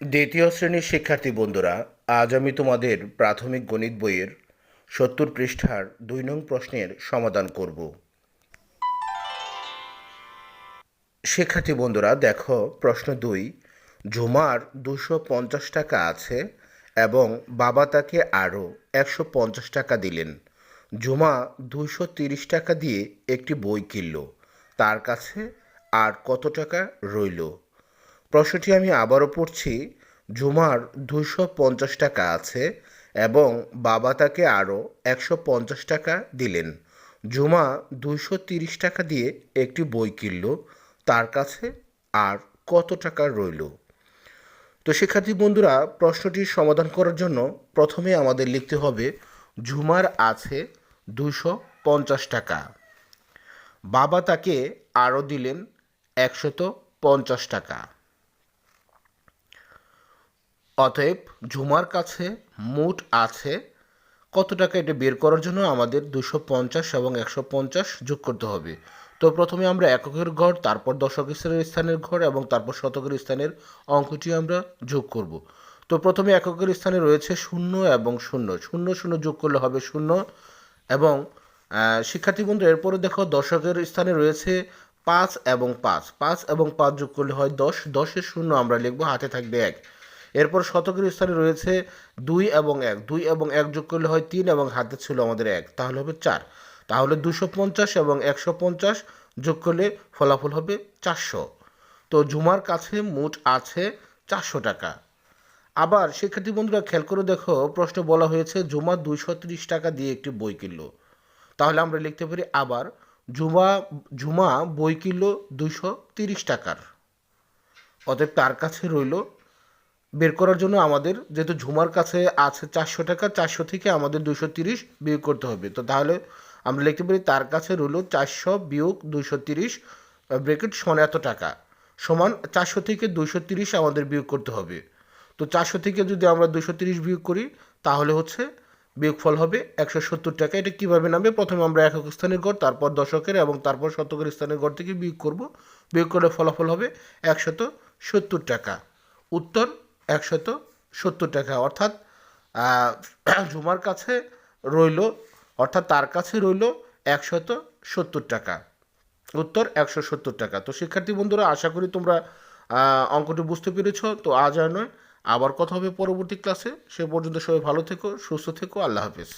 দ্বিতীয় শ্রেণির শিক্ষার্থী বন্ধুরা, আজ আমি তোমাদের প্রাথমিক গণিত বইয়ের সত্তর পৃষ্ঠার দুই নং প্রশ্নের সমাধান করব। শিক্ষার্থী বন্ধুরা, দেখো, প্রশ্ন দুই, ঝুমার দুশো পঞ্চাশ টাকা আছে এবং বাবা তাকে আরও একশো পঞ্চাশ টাকা দিলেন। ঝুমা দুশো তিরিশ টাকা দিয়ে একটি বই কিনল। তার কাছে আর কত টাকা রইল? প্রশ্নটি আমি আবারও পড়ছি। ঝুমার দুশো পঞ্চাশ টাকা আছে এবং বাবা তাকে আরও একশো পঞ্চাশ টাকা দিলেন। ঝুমা দুশো তিরিশ টাকা দিয়ে একটি বই কিনল। তার কাছে আর কত টাকা রইল? তো শিক্ষার্থী বন্ধুরা, প্রশ্নটির সমাধান করার জন্য প্রথমে আমাদের লিখতে হবে, ঝুমার আছে দুশো পঞ্চাশ টাকা। বাবা তাকে আরও দিলেন একশত পঞ্চাশ টাকা। অতএব ঝুমার কাছে মোট আছে কত টাকা এটা বের করার জন্য আমাদের দুশো পঞ্চাশ এবং একশো পঞ্চাশ যোগ করতে হবে। তো প্রথমে আমরা এককের ঘর, তারপর দশক স্থানের স্থানের ঘর এবং তারপর শতকের স্থানের অঙ্কটি আমরা যোগ করব। তো প্রথমে এককের স্থানে রয়েছে শূন্য এবং শূন্য। শূন্য শূন্য যোগ করলে হবে শূন্য এবং শিক্ষার্থী বন্ধু, এরপরে দেখো দশকের স্থানে রয়েছে পাঁচ এবং পাঁচ। পাঁচ এবং পাঁচ যোগ করলে হয় দশ। দশের শূন্য আমরা লিখব, হাতে থাকবে এক। এরপর শতকের স্থানে রয়েছে দুই এবং এক। দুই এবং এক যোগ করলে হয় তিন এবং হাতে ছিল আমাদের এক। তাহলে হবে চার। তাহলে দুশো পঞ্চাশ এবং একশো পঞ্চাশ যোগ করলে ফলাফল হবে চারশো। তো জুমার কাছে মোট আছে চারশো টাকা। আবার শিক্ষার্থী বন্ধুরা, খেয়াল করে দেখো, প্রশ্ন বলা হয়েছে, জুমা দুইশো ত্রিশ টাকা দিয়ে একটি বই কিনলো। তাহলে আমরা লিখতে পারি আবার, জুমা জুমা বই কিনলো দুইশো তিরিশ টাকার। অতএব তার কাছে রইল বের করার জন্য আমাদের যেহেতু ঝুমার কাছে আছে চারশো টাকা, চারশো থেকে আমাদের দুশো তিরিশ বিয়োগ করতে হবে। তো তাহলে আমরা লিখতে পারি তার কাছে রইল চারশো বিয়োগ দুশো তিরিশ ব্রেকেট সমান এত টাকা, সমান চারশো থেকে দুশো তিরিশ আমাদের বিয়োগ করতে হবে। তো চারশো থেকে যদি আমরা দুশো তিরিশ বিয়োগ করি, তাহলে হচ্ছে বিয়োগফল হবে একশো সত্তর টাকা। এটা কীভাবে নামবে? প্রথমে আমরা একক স্থানের গড়, তারপর দশকের এবং তারপর শতকের স্থানের গড় থেকে বিয়োগ করব। বিয়োগ করলে ফলাফল হবে একশত সত্তর টাকা। উত্তর একশত সত্তর টাকা। অর্থাৎ ঝুমার কাছে রইল, অর্থাৎ তার কাছে রইল একশত সত্তর টাকা। উত্তর একশো সত্তর টাকা। তো শিক্ষার্থী বন্ধুরা, আশা করি তোমরা অঙ্কটি বুঝতে পেরেছ। তো আজ আর নয়, আবার কথা হবে পরবর্তী ক্লাসে। সে পর্যন্ত সবাই ভালো থেকো, সুস্থ থেকো। আল্লাহ হাফেজ।